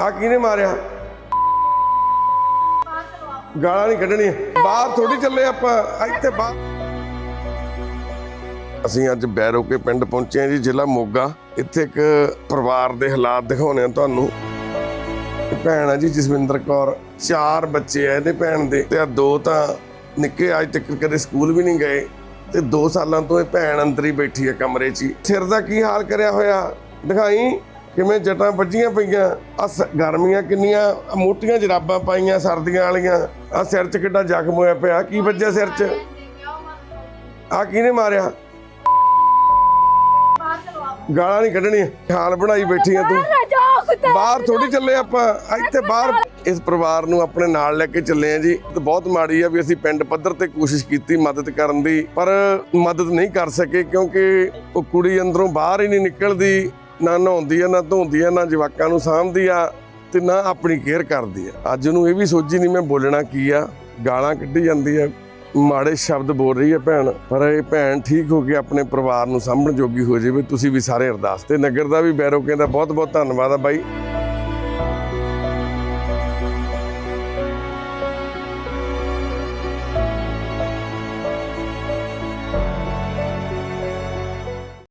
ਆ ਕਿਹਨੇ ਮਾਰਿਆ? ਗਾਲਾਂ ਨਹੀਂ ਕੱਢਣੀਆਂ। ਬਾਹਰ ਥੋੜੀ ਚੱਲੇ ਆਪਾਂ, ਇੱਥੇ ਬਾਹਰ। ਅਸੀਂ ਅੱਜ ਬੈਰੋਕੇ ਪਿੰਡ ਪਹੁੰਚੇ ਹਾਂ ਜੀ, ਜ਼ਿਲ੍ਹਾ ਮੋਗਾ। ਇੱਥੇ ਇੱਕ ਪਰਿਵਾਰ ਦੇ ਹਾਲਾਤ ਦਿਖਾਉਣੇ ਆ ਤੁਹਾਨੂੰ। ਭੈਣ ਆ ਜੀ, ਜਸਵਿੰਦਰ ਕੌਰ। ਚਾਰ ਬੱਚੇ ਆ ਇਹਦੇ ਭੈਣ ਦੇ। ਤੇ ਆ ਦੋ ਤਾਂ ਨਿੱਕੇ, ਅੱਜ ਤੱਕ ਕਦੇ ਸਕੂਲ ਵੀ ਨਹੀਂ ਗਏ। ਤੇ 2 ਸਾਲਾਂ ਤੋਂ ਇਹ ਭੈਣ ਅੰਦਰ ਹੀ ਬੈਠੀ ਹੈ ਕਮਰੇ 'ਚ ਹੀ। ਸਿਰ ਦਾ ਕੀ ਹਾਲ ਕਰਿਆ ਹੋਇਆ? ਦਿਖਾਈ। ਕਿਵੇਂ ਜਟਾਂ ਵੱਜੀਆਂ ਪਈਆਂ? ਆ ਗਰਮੀਆਂ ਕਿੰਨੀਆਂ ਮੋਟੀਆਂ ਜਰਾਬਾਂ ਪਾਈਆਂ ਸਰਦੀਆਂ ਵਾਲੀਆਂ। ਆ ਸਿਰ 'ਚ ਕਿੱਡਾ ਜ਼ਖਮ ਹੋਇਆ ਪਿਆ। ਕੀ ਵੱਜਿਆ ਸਿਰ 'ਚ? ਆ ਕਿਹਨੇ ਮਾਰਿਆ? ਗਾਲਾਂ ਨਹੀਂ ਕੱਢਣੀਆਂ। ਹਾਲ ਬਣਾਈ ਬੈਠੀ ਆ ਤੂੰ। ਬਾਹਰ ਥੋੜੀ ਚੱਲੇ ਆਪਾਂ। ਇੱਥੇ ਬਾਹਰ ਇਸ ਪਰਿਵਾਰ ਨੂੰ ਆਪਣੇ ਨਾਲ ਲੈ ਕੇ ਚੱਲੇ ਆ ਜੀ। ਤੇ ਬਹੁਤ ਮਾੜੀ ਆ ਵੀ ਅਸੀਂ ਪਿੰਡ ਪੱਧਰ ਤੇ ਕੋਸ਼ਿਸ਼ ਕੀਤੀ ਮਦਦ ਕਰਨ ਦੀ ਪਰ ਮਦਦ ਨਹੀਂ ਕਰ ਸਕੇ ਕਿਉਂਕਿ ਉਹ ਕੁੜੀ ਅੰਦਰੋਂ ਬਾਹਰ ਹੀ ਨਹੀਂ ਨਿਕਲਦੀ। ਨਾ ਨਹਾਉਂਦੀ ਆ, ਨਾ ਧੋਂਦੀ ਆ, ਨਾ ਜਵਾਕਾਂ ਨੂੰ ਸਾਂਭਦੀ ਆ ਤੇ ਨਾ ਆਪਣੀ ਕੇਅਰ ਕਰਦੀ ਆ। ਅੱਜ ਨੂੰ ਇਹ ਵੀ ਸੋਚੀ ਨਹੀਂ ਮੈਂ ਬੋਲਣਾ ਕੀ ਆ। ਗਾਲਾਂ ਕੱਢੀ ਜਾਂਦੀ ਆ। ਮਾੜੇ ਸ਼ਬਦ ਬੋਲ ਰਹੀ ਹੈ ਭੈਣ, ਪਰ ਇਹ ਭੈਣ ਠੀਕ ਹੋ ਕੇ ਆਪਣੇ ਪਰਿਵਾਰ ਨੂੰ ਸਾਂਭਣ ਜੋਗੀ ਹੋ ਜਾਵੇ, ਤੁਸੀਂ ਵੀ ਸਾਰੇ ਅਰਦਾਸ ਤੇ। ਨਗਰ ਦਾ ਵੀ ਬੈਰੋ ਕਹਿੰਦਾ ਬਹੁਤ ਬਹੁਤ ਧੰਨਵਾਦ ਆ ਬਾਈ।